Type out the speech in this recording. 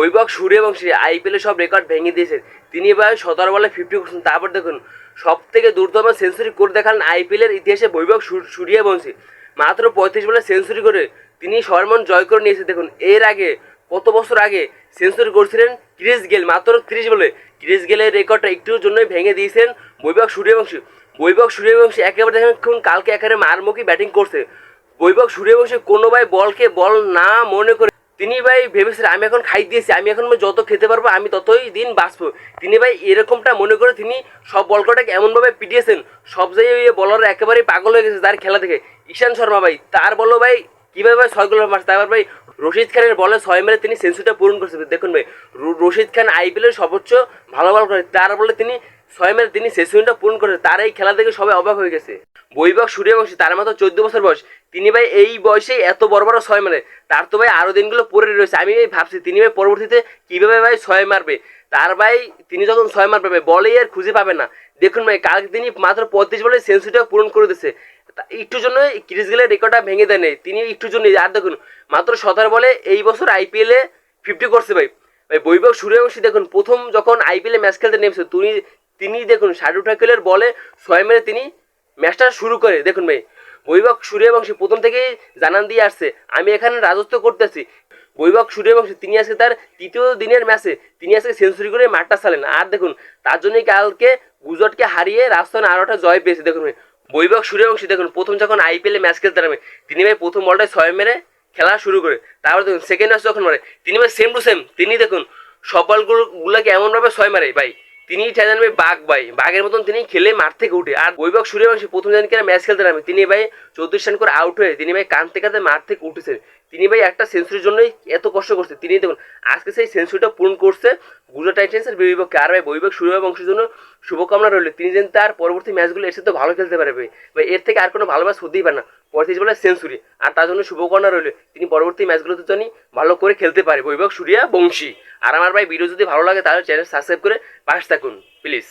বৈভব সূর্যবংশী আইপিএলে সব রেকর্ড ভেঙে দিয়েছেন তিনি এবার সতেরো বলে ফিফটি করছেন তারপর দেখুন সব থেকে দ্রুততম সেঞ্চুরি করে দেখালেন আইপিএলের ইতিহাসে বৈভব সূর- সূর্যবংশী মাত্র পঁয়ত্রিশ বলে সেঞ্চুরি করে তিনি সরমন জয় করে নিয়েছে। দেখুন, এর আগে, কত বছর আগে সেঞ্চুরি করছিলেন ক্রিস গেল। মাত্র ত্রিশ বলে ক্রিস গেলের রেকর্ডটা একটুর জন্যই ভেঙে দিয়েছেন বৈভব সূর্যবংশী বৈভব সূর্যবংশী একেবারে দেখুন কালকে একেবারে মারমুখী ব্যাটিং করছে। বৈভব সূর্যবংশী কোনো ভাই বলকে বল না মনে করে তিনি ভাই ভেবেছিলেন আমি এখন খাই দিয়েছি, আমি এখন যত খেতে পারব, আমি ততই দিন বাঁচবো। তিনি ভাই এরকমটা মনে করে তিনি সব বলকটাকে এমনভাবে পিটিয়েছেন, সব জায়গায় ওই বলার একেবারেই পাগল হয়ে গেছে তার খেলা থেকে ঈশান শর্মা ভাই, তার বলো ভাই, কীভাবে ভাই ছয় গোলের মাস তারপর ভাই রশিদ খানের বলে ছয় মেরে তিনি সেঞ্চুরিটা পূরণ করছে দেখুন ভাই রশিদ খান আইপিএলের সর্বোচ্চ ভালো বল করে তার বলে তিনি ছয় মেরে তিনি সেঞ্চুরিটা পূরণ করেছে তার এই খেলা থেকে সবাই অবাক হয়ে গেছে। বৈভব সূর্যবংশী তার মাত্র চোদ্দ বছর বয়স। তিনি ভাই এই বয়সে এত বড় বড় ছয় মারে। তার তো ভাই আরও দিনগুলো পরে রয়েছে। আমি ভাই ভাবছি, তিনি ভাই পরবর্তীতে কীভাবে ভাই ছয় মারবে? তার ভাই, তিনি যখন ছয় মারবে, ভাই বলেই আর খুঁজে পাবে না। দেখুন ভাই, কালকে তিনি মাত্র পঁয়ত্রিশ বলে সেঞ্চুরিটা পূরণ করে দিচ্ছে তা একটুর জন্য ক্রিস গেলের রেকর্ডটা ভেঙে দেয় নেই। তিনি একটুর জন্য আর দেখুন, মাত্র সতেরো বলে এই বছর আইপিএলে ফিফটি করছে ভাই। ভাই বৈভব সূর্যবংশী দেখুন, প্রথম যখন আইপিএলে ম্যাচ খেলতে নেমেছে, তিনি তিনি দেখুন শাডু ঠাকুরের বলে ছয় মেরে তিনি ম্যাচটা শুরু করে। দেখুন ভাই, বৈভব সূর্যবংশী প্রথম থেকেই জানান দিয়ে আসছে, আমি এখানে রাজত্ব করতেছি। বৈভব সূর্যবংশী, তিনি আজকে তার তৃতীয় দিনের ম্যাচে তিনি আজকে সেঞ্চুরি করে মাঠটা চালেন আর দেখুন, তার জন্যই কালকে গুজরাটকে হারিয়ে রাজস্থান আরোটা জয় পেয়েছে। দেখুন ভাই, বৈভব সূর্যবংশী দেখুন, প্রথম যখন আইপিএলে ম্যাচ খেলতে নামে, তিনি ভাই প্রথম বলটায় ছয় মেরে খেলা শুরু করে। তারপর দেখুন সেকেন্ড ম্যাচ যখন মারে, তিনি ভাই সেম টু সেম তিনি দেখুন সব বলগুলো গুলাকে এমনভাবে ছয় মারে ভাই। তিনি জানবে বাঘ ভাই। বাঘের মতন তিনি খেলে মাঠ থেকে উঠে। আর বৈভব সূর্যবংশী প্রথম দিনকে ম্যাচ খেলতে নামে। তিনি ভাই চৌত্রিশ রান করে আউট হয়ে তিনি ভাই কানতে কাঁদতে মাঠ থেকে উঠেছেন। তিনি ভাই একটা সেঞ্চুরির জন্যই এত কষ্ট করছে। তিনি দেখুন, আজকে সেই সেঞ্চুরিটা পূরণ করছে গুজরাট টাইটেন্সের বিপক্ষে। আর ভাই বৈবেক বৈভব সূর্যবংশীর জন্য শুভকামনা রইল। তিনি যেন তার পরবর্তী ম্যাচগুলো এসে তো ভালো খেলতে পারে ভাই। এর থেকে আর কোনো ভালো ম্যাচ হতেই পারে না। পঁয়ত্রিশ বলে সেঞ্চুরি আর তার জন্য শুভকামনা রইল। তিনি পরবর্তী ম্যাচগুলোতে জানি ভালো করে খেলতে পারে। বৈভব সূর্যা বংশী। আর আমার ভাই ভিডিও যদি ভালো লাগে তাহলে চ্যানেল সাবস্ক্রাইব করে পাশে থাকুন প্লিজ